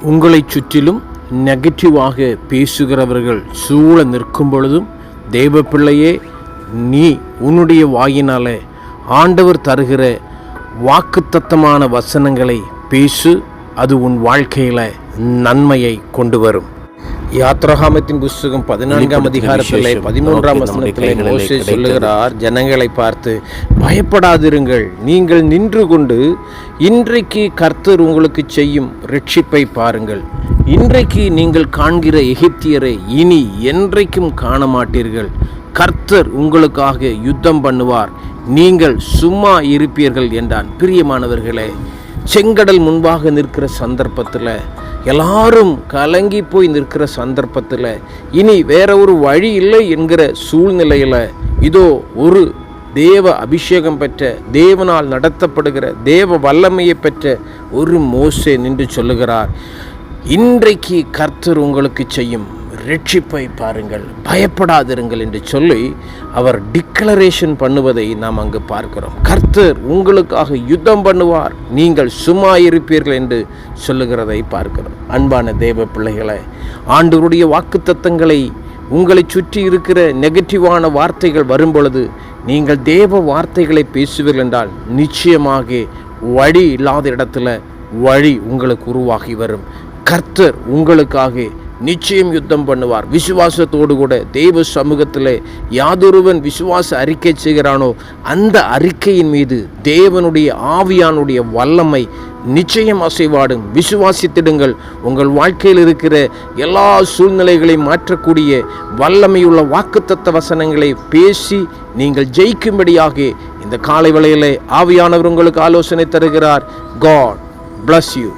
உங்களைச் சுற்றிலும் நெகட்டிவாக பேசுகிறவர்கள் சூழ நிற்கும் பொழுதும் தேவ பிள்ளையே நீ உன்னுடைய வாயினால ஆண்டவர் தருகிற வாக்குத்தத்தமான வசனங்களை பேசு அது உன் வாழ்க்கையில நன்மையை கொண்டு வரும் யாத்ரகாமத்தின் புஸ்தகம் பதினான்காம் அதிகாரத்திலே பதிமூன்றாம் வசனத்திலே மோசே சொல்லுகிறார் ஜனங்களை பார்த்து பயப்படாதிருங்கள். நீங்கள் நின்று கொண்டு இன்றைக்கு கர்த்தர் உங்களுக்கு செய்யும் ரட்சிப்பை பாருங்கள். இன்றைக்கு நீங்கள் காண்கிற எகிப்தியரை இனி என்றைக்கும் காண மாட்டீர்கள் கர்த்தர் உங்களுக்காக யுத்தம் பண்ணுவார். நீங்கள் சும்மா இருப்பீர்கள் என்றான். பிரியமானவர்களே செங்கடல் முன்பாக நிற்கிற சந்தர்ப்பத்தில் எல்லாரும் கலங்கி போய் நிற்கிற சந்தர்ப்பத்தில் இனி வேற ஒரு வழி இல்லை என்கிற சூழ்நிலையில் இதோ ஒரு தேவ அபிஷேகம் பெற்ற தேவனால் நடத்தப்படுகிற தேவ வல்லமையை பெற்ற ஒரு மோசே நின்று சொல்லுகிறார் இன்றைக்கு கர்த்தர் உங்களுக்கு செய்யும் ரட்சிப்பை பாருங்கள் பயப்படாதிருங்கள் என்று சொல்லி அவர் டிக்ளரேஷன் பண்ணுவதை நாம் அங்கு பார்க்கிறோம். கர்த்தர் உங்களுக்காக யுத்தம் பண்ணுவார் நீங்கள் சும்மா இருப்பீர்கள் என்று சொல்லுகிறதை பார்க்கிறோம். அன்பான தேவ பிள்ளைகளை ஆண்டவருடைய வாக்குத்தத்தங்களை உங்களை சுற்றி இருக்கிற நெகட்டிவான வார்த்தைகள் வரும் பொழுது நீங்கள் தேவ வார்த்தைகளை பேசுவீர்கள் என்றால் நிச்சயமாக வழி இல்லாத இடத்துல வழி உங்களுக்கு உருவாகி வரும். கர்த்தர் உங்களுக்காக நிச்சயம் யுத்தம் பண்ணுவார். விசுவாசத்தோடு கூட தெய்வ சமூகத்தில் யாதொருவன் விசுவாச அறிக்கை செய்கிறானோ அந்த அறிக்கையின் மீது தேவனுடைய ஆவியானுடைய வல்லமை நிச்சயம் அசைவாடும். விசுவாசித்திடுங்கள். உங்கள் வாழ்க்கையில் இருக்கிற எல்லா சூழ்நிலைகளையும் மாற்றக்கூடிய வல்லமையுள்ள வாக்குத்தத்த வசனங்களை பேசி நீங்கள் ஜெயிக்கும்படியாக இந்த காலை வேளையிலே ஆவியானவர் உங்களுக்கு ஆலோசனை தருகிறார். God bless you